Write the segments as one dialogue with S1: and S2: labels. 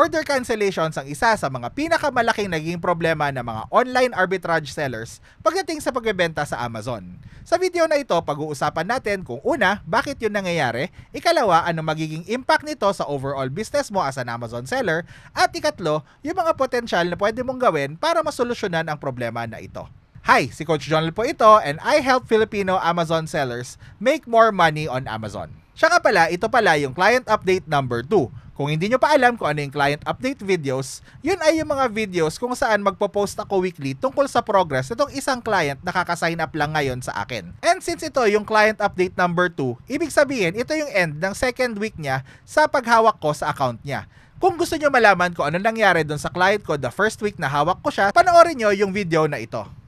S1: Order cancellations ang isa sa mga pinakamalaking naging problema ng mga online arbitrage sellers pagdating sa pagbebenta sa Amazon. Sa video na ito, pag-uusapan natin kung una, bakit yun nangyayari, ikalawa, ano magiging impact nito sa overall business mo as an Amazon seller, at ikatlo, yung mga potensyal na pwede mong gawin para masolusyonan ang problema na ito. Hi, si Coach John po ito and I help Filipino Amazon sellers make more money on Amazon. Siya nga pala, ito pala yung client update number 2 kung hindi nyo pa alam kung ano yung client update videos, yun ay yung mga videos kung saan magpo-post ako weekly tungkol sa progress nitong isang client na kaka-sign up lang ngayon sa akin. And since ito yung client update number 2, ibig sabihin ito yung end ng second week niya sa paghawak ko sa account niya. Kung gusto nyo malaman kung ano nangyari doon sa client ko the first week na hawak ko siya, panoorin nyo yung video na ito.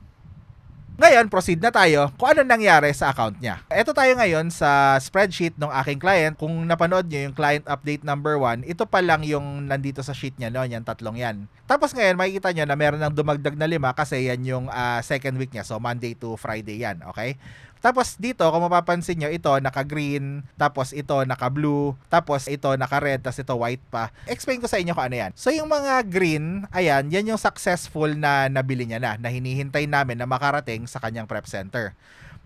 S1: Ngayon, proceed na tayo kung ano nangyari sa account niya. Ito tayo ngayon sa spreadsheet ng aking client. Kung napanood niyo yung client update number 1, ito pa lang yung nandito sa sheet niya, no? Yan, tatlong yan. Tapos ngayon, makikita niyo na meron ng dumagdag na lima kasi yan yung uh, second week niya. So, Monday to Friday yan, okay? Tapos dito, kung mapapansin nyo, ito naka-green, tapos ito naka-blue, tapos ito naka-red, tapos ito white pa. Explain ko sa inyo kung ano yan. So yung mga green, ayan, yan yung successful na nabili niya na, na hinihintay namin na makarating sa kanyang prep center.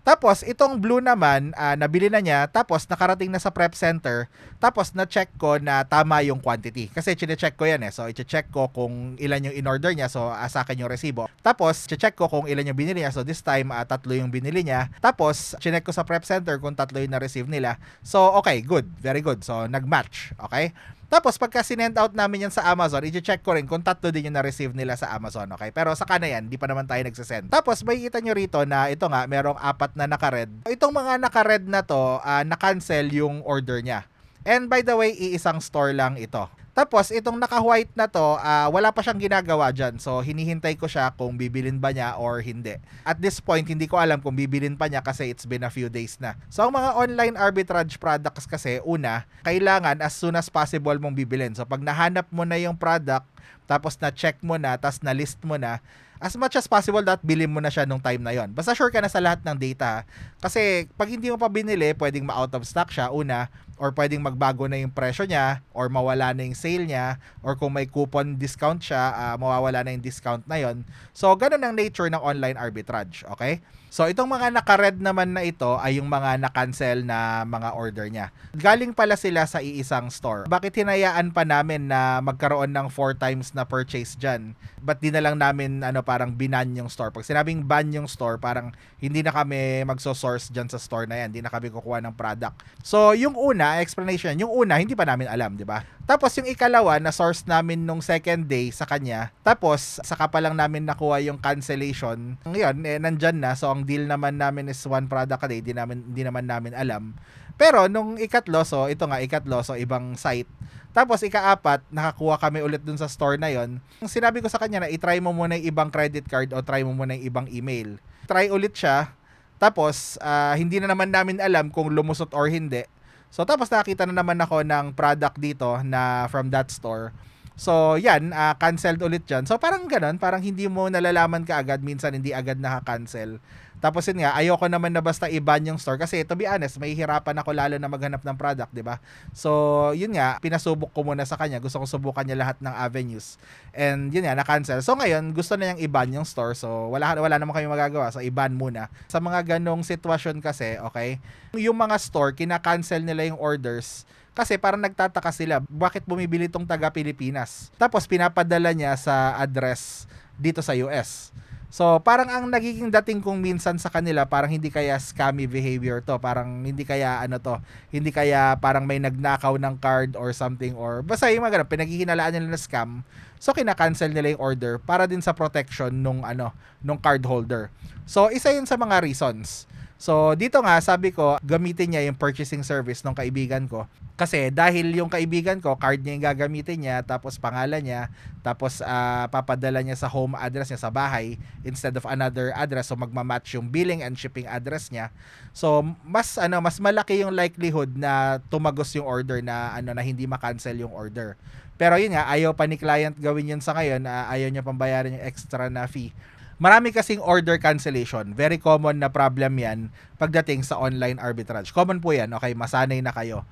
S1: Tapos, itong blue naman, uh, nabili na niya, tapos nakarating na sa prep center, tapos na-check ko na tama yung quantity. Kasi chine-check ko yan eh. So, i-check ko kung ilan yung in-order niya. So, uh, sa akin yung resibo. Tapos, check ko kung ilan yung binili niya. So, this time, uh, tatlo yung binili niya. Tapos, chinek ko sa prep center kung tatlo yung na-receive nila. So, okay, good. Very good. So, nag-match. Okay? Tapos pagka sinend out namin yan sa Amazon, i-check ko rin kung tatlo din yung na-receive nila sa Amazon, okay? Pero sa na yan, di pa naman tayo nagsasend. Tapos may kita nyo rito na ito nga, merong apat na naka-red. Itong mga naka-red na to, uh, na-cancel yung order niya. And by the way, iisang store lang ito. Tapos, itong naka-white na to, uh, wala pa siyang ginagawa dyan. So, hinihintay ko siya kung bibilin ba niya or hindi. At this point, hindi ko alam kung bibilin pa niya kasi it's been a few days na. So, ang mga online arbitrage products kasi, una, kailangan as soon as possible mong bibilin. So, pag nahanap mo na yung product, tapos na-check mo na, tapos na-list mo na, as much as possible that bilhin mo na siya nung time na yon. Basta sure ka na sa lahat ng data. Kasi pag hindi mo pa binili, pwedeng ma-out of stock siya. Una, or pwedeng magbago na yung presyo niya or mawala na yung sale niya or kung may coupon discount siya, uh, mawawala na yung discount na yon. So, ganun ang nature ng online arbitrage, okay? So, itong mga naka-red naman na ito ay yung mga na-cancel na mga order niya. Galing pala sila sa iisang store. Bakit hinayaan pa namin na magkaroon ng 4 times na purchase dyan? Ba't di na lang namin ano, parang binan yung store? Pag sinabing ban yung store, parang hindi na kami magso-source dyan sa store na yan. Hindi na kami kukuha ng product. So, yung una, explanation, yung una, hindi pa namin alam, di ba? Tapos yung ikalawa, na source namin nung second day sa kanya. Tapos, saka pa lang namin nakuha yung cancellation. Ngayon, eh, nandyan na. So, ang deal naman namin is one product a day. Di, namin, di naman namin alam. Pero, nung ikatlo, so, ito nga, ikatlo, so, ibang site. Tapos, ikaapat, nakakuha kami ulit dun sa store na yon. Sinabi ko sa kanya na itry mo muna yung ibang credit card o try mo muna yung ibang email. Try ulit siya. Tapos, uh, hindi na naman namin alam kung lumusot or hindi. So tapos nakita na naman ako ng product dito na from that store. So yan, uh, canceled ulit dyan. So parang ganun, parang hindi mo nalalaman ka agad, minsan hindi agad naka-cancel. Tapos yun nga, ayoko naman na basta i-ban yung store kasi to be honest, may hirapan ako lalo na maghanap ng product, 'di ba? So, yun nga, pinasubok ko muna sa kanya. Gusto ko subukan niya lahat ng avenues. And yun nga, na-cancel. So ngayon, gusto na niyang i-ban yung store. So wala wala naman kami magagawa. So i-ban muna. Sa mga ganong sitwasyon kasi, okay, yung mga store kina-cancel nila yung orders kasi parang nagtataka sila, bakit bumibili tong taga Pilipinas? Tapos pinapadala niya sa address dito sa US. So, parang ang nagiging dating kong minsan sa kanila, parang hindi kaya scammy behavior to. Parang hindi kaya ano to, hindi kaya parang may nagnakaw ng card or something or basta yung mga ganun, pinaghihinalaan nila na scam. So, kina-cancel nila yung order para din sa protection nung ano, nung card holder. So, isa yun sa mga reasons. So, dito nga, sabi ko, gamitin niya yung purchasing service ng kaibigan ko. Kasi dahil yung kaibigan ko, card niya yung gagamitin niya, tapos pangalan niya, tapos uh, papadala niya sa home address niya sa bahay instead of another address. So, magmamatch yung billing and shipping address niya. So, mas ano, mas malaki yung likelihood na tumagos yung order na ano na hindi ma-cancel yung order. Pero yun nga, ayaw pa ni client gawin yun sa ngayon, uh, ayaw niya pang bayaran yung extra na fee Marami kasing order cancellation. Very common na problem yan pagdating sa online arbitrage. Common po yan. Okay, masanay na kayo.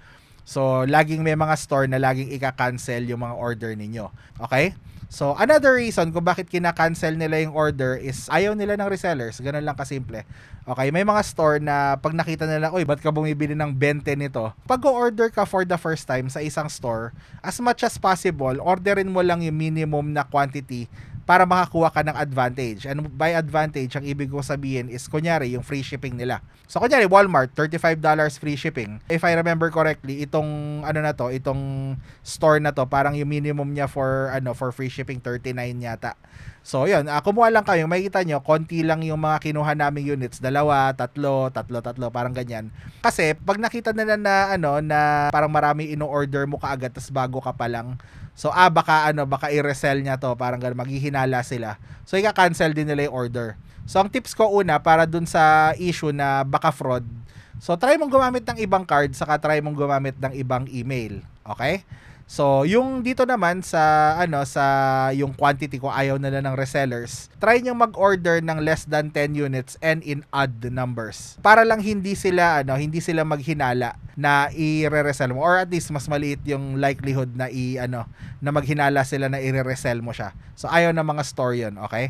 S1: So, laging may mga store na laging ika-cancel yung mga order ninyo. Okay? So, another reason kung bakit kina-cancel nila yung order is ayaw nila ng resellers. Ganun lang kasimple. Okay, may mga store na pag nakita nila, uy, ba't ka bumibili ng 20 nito? Pag order ka for the first time sa isang store, as much as possible, orderin mo lang yung minimum na quantity para makakuha ka ng advantage. And by advantage, ang ibig ko sabihin is, kunyari, yung free shipping nila. So, kunyari, Walmart, $35 free shipping. If I remember correctly, itong, ano na to, itong store na to, parang yung minimum niya for, ano, for free shipping, 39 yata. So, yun, uh, kumuha lang kayo, makikita nyo, konti lang yung mga kinuha naming units, dalawa, tatlo, tatlo, tatlo, parang ganyan. Kasi, pag nakita nila na, ano, na parang marami ino-order mo kaagad, tas bago ka pa lang, So, ah, baka ano, baka i-resell niya to, parang ganun, maghihinala sila. So, ika-cancel din nila yung order. So, ang tips ko una, para dun sa issue na baka fraud, so, try mong gumamit ng ibang card, saka try mong gumamit ng ibang email. Okay? So, yung dito naman sa ano sa yung quantity ko ayaw nila ng resellers. Try niyo mag-order ng less than 10 units and in odd numbers. Para lang hindi sila ano, hindi sila maghinala na i-resell mo or at least mas maliit yung likelihood na i ano na maghinala sila na i-resell mo siya. So ayaw ng mga store 'yon, okay?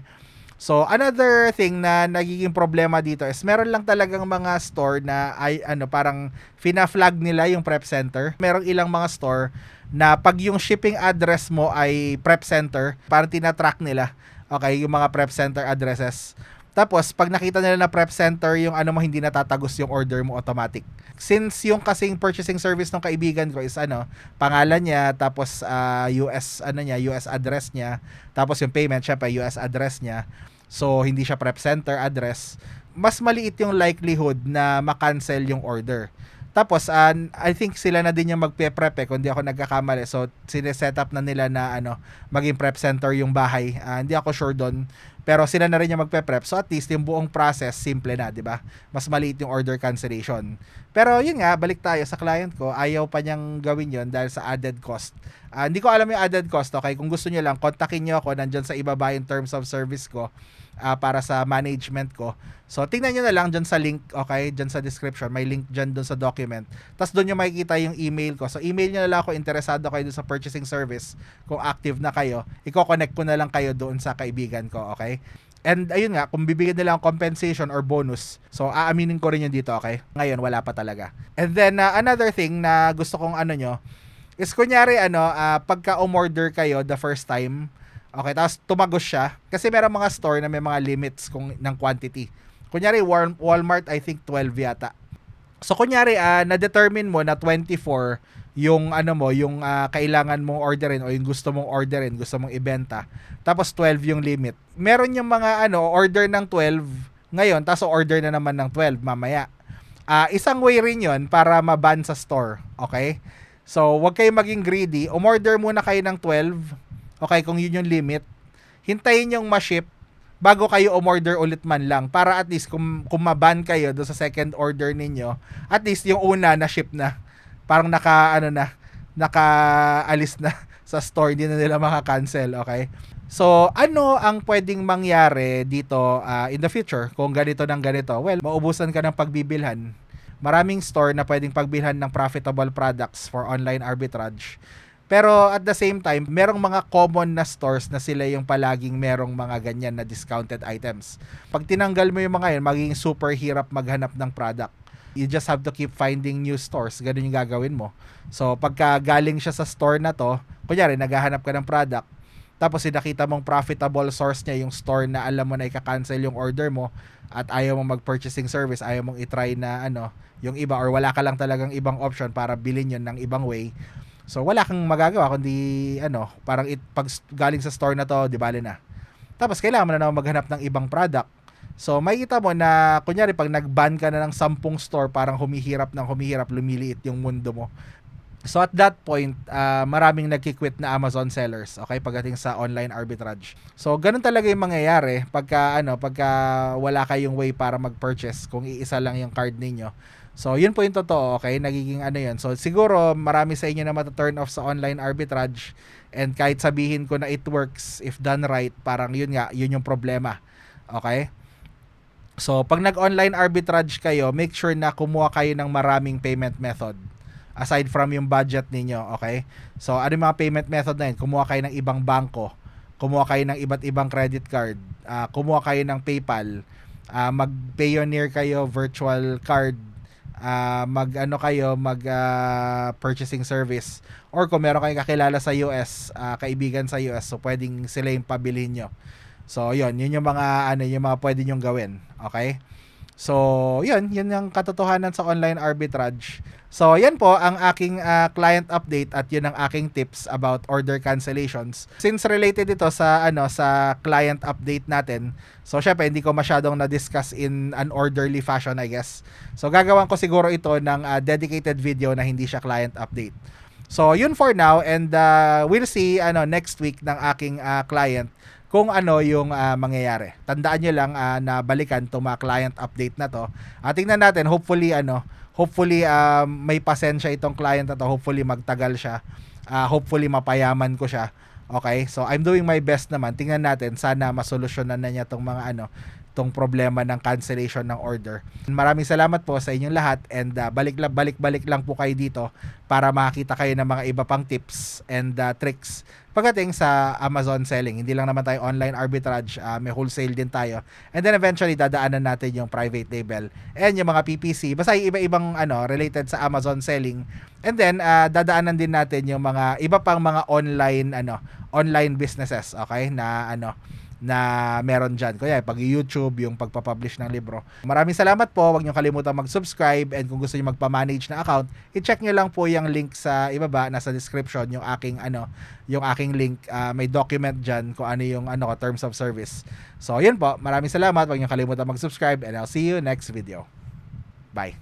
S1: So another thing na nagiging problema dito is meron lang talagang mga store na ay ano parang fina-flag nila yung prep center. Merong ilang mga store na pag yung shipping address mo ay prep center, parang tinatrack nila, okay, yung mga prep center addresses. Tapos, pag nakita nila na prep center, yung ano mo, hindi natatagos yung order mo automatic. Since yung kasing purchasing service ng kaibigan ko is ano, pangalan niya, tapos uh, US, ano niya, US address niya, tapos yung payment, syempre, US address niya. So, hindi siya prep center address. Mas maliit yung likelihood na makancel yung order. Tapos, uh, I think sila na din yung magpe-prep eh, kung di ako nagkakamali. So, sineset up na nila na ano, maging prep center yung bahay. Uh, hindi ako sure doon. Pero sila na rin yung magpe-prep. So, at least yung buong process, simple na, di ba? Mas maliit yung order cancellation. Pero, yun nga, balik tayo sa client ko. Ayaw pa niyang gawin yon dahil sa added cost. Uh, hindi ko alam yung added cost, okay? Kung gusto niyo lang, kontakin niyo ako. Nandyan sa ibaba yung terms of service ko uh, para sa management ko. So, tingnan nyo na lang dyan sa link, okay, dyan sa description. May link dyan dun sa document. Tapos doon nyo makikita yung email ko. So, email nyo na lang ako, interesado kayo dun sa purchasing service. Kung active na kayo, i-connect ko na lang kayo doon sa kaibigan ko, okay? And ayun nga, kung bibigyan nila ng compensation or bonus, so aaminin ko rin yun dito, okay? Ngayon, wala pa talaga. And then, uh, another thing na gusto kong ano nyo, is kunyari, ano, uh, pagka umorder kayo the first time, Okay, tapos tumagos siya. Kasi meron mga store na may mga limits kung ng quantity. Kunyari, Walmart, I think 12 yata. So, kunyari, uh, na-determine mo na 24 yung ano mo, yung uh, kailangan mong orderin o yung gusto mong orderin, gusto mong ibenta. Tapos 12 yung limit. Meron yung mga ano, order ng 12 ngayon, tapos order na naman ng 12 mamaya. Uh, isang way rin yon para maban sa store. Okay? So, wag kayong maging greedy. Umorder muna kayo ng 12 Okay, kung yun yung limit, hintayin yung ma-ship bago kayo umorder ulit man lang para at least kung, kung maban kayo do sa second order ninyo, at least yung una na ship na. Parang naka ano na, naka-alis na sa store, hindi na nila maka-cancel, okay? So, ano ang pwedeng mangyari dito uh, in the future kung ganito ng ganito? Well, maubusan ka ng pagbibilhan. Maraming store na pwedeng pagbilhan ng profitable products for online arbitrage. Pero at the same time, merong mga common na stores na sila yung palaging merong mga ganyan na discounted items. Pag tinanggal mo yung mga yun, magiging super hirap maghanap ng product. You just have to keep finding new stores. Ganun yung gagawin mo. So, pagka galing siya sa store na to, kunyari, naghahanap ka ng product, tapos sinakita mong profitable source niya yung store na alam mo na ika-cancel yung order mo at ayaw mong mag-purchasing service, ayaw mong i-try na ano, yung iba or wala ka lang talagang ibang option para bilhin yun ng ibang way, So wala kang magagawa kundi ano, parang it, pag galing sa store na to, di bale na. Tapos kailangan mo na naman maghanap ng ibang product. So makikita mo na kunyari pag nag-ban ka na ng sampung store, parang humihirap ng humihirap, lumiliit yung mundo mo. So at that point, uh, maraming nagki-quit na Amazon sellers, okay, pagdating sa online arbitrage. So ganun talaga yung mangyayari pagka ano, pagka wala kayong way para mag-purchase kung iisa lang yung card ninyo. So, yun po yung totoo, okay? Nagiging ano yun. So, siguro, marami sa inyo na mata-turn off sa online arbitrage and kahit sabihin ko na it works if done right, parang yun nga, yun yung problema. Okay? So, pag nag-online arbitrage kayo, make sure na kumuha kayo ng maraming payment method. aside from yung budget ninyo, okay? So, ano mga payment method na yun? Kumuha kayo ng ibang bangko, kumuha kayo ng iba't ibang credit card, ah, kumuha kayo ng PayPal, ah, mag-Payoneer kayo, virtual card, ah, mag ano kayo, mag ah, purchasing service or kung meron kayong kakilala sa US, ah, kaibigan sa US, so pwedeng sila yung pabilihin nyo. So, yun, yun yung mga ano, yung mga pwede nyong gawin, okay? So, yun, yun yung katotohanan sa online arbitrage. So, yan po ang aking ah, client update at yun ang aking tips about order cancellations. Since related ito sa ano sa client update natin, so syempre hindi ko masyadong na-discuss in an orderly fashion, I guess. So, gagawan ko siguro ito ng ah, dedicated video na hindi siya client update. So, yun for now and ah, we'll see ano next week ng aking ah, client kung ano yung ah, mangyayari. Tandaan nyo lang ah, na balikan to mga client update na to. At tingnan natin, hopefully ano, hopefully um, may pasensya itong client na to. Hopefully magtagal siya. Ah, hopefully mapayaman ko siya. Okay? So I'm doing my best naman. Tingnan natin sana masolusyonan na niya tong mga ano, tong problema ng cancellation ng order. Maraming salamat po sa inyong lahat and ah, balik balik balik lang po kayo dito para makakita kayo ng mga iba pang tips and ah, tricks pagdating sa Amazon selling. Hindi lang naman tayo online arbitrage, ah, may wholesale din tayo. And then eventually dadaanan natin yung private label and yung mga PPC. Basta yung iba-ibang ano related sa Amazon selling. And then ah, dadaanan din natin yung mga iba pang mga online ano, online businesses, okay? Na ano na meron dyan. Kaya pag YouTube, yung pagpapublish ng libro. Maraming salamat po. Huwag niyo kalimutan mag-subscribe and kung gusto niyo magpa-manage na account, i-check niyo lang po yung link sa ibaba, nasa description, yung aking ano, yung aking link. Ah, may document dyan kung ano yung ano, terms of service. So, yun po. Maraming salamat. Huwag niyo kalimutan mag-subscribe and I'll see you next video. Bye.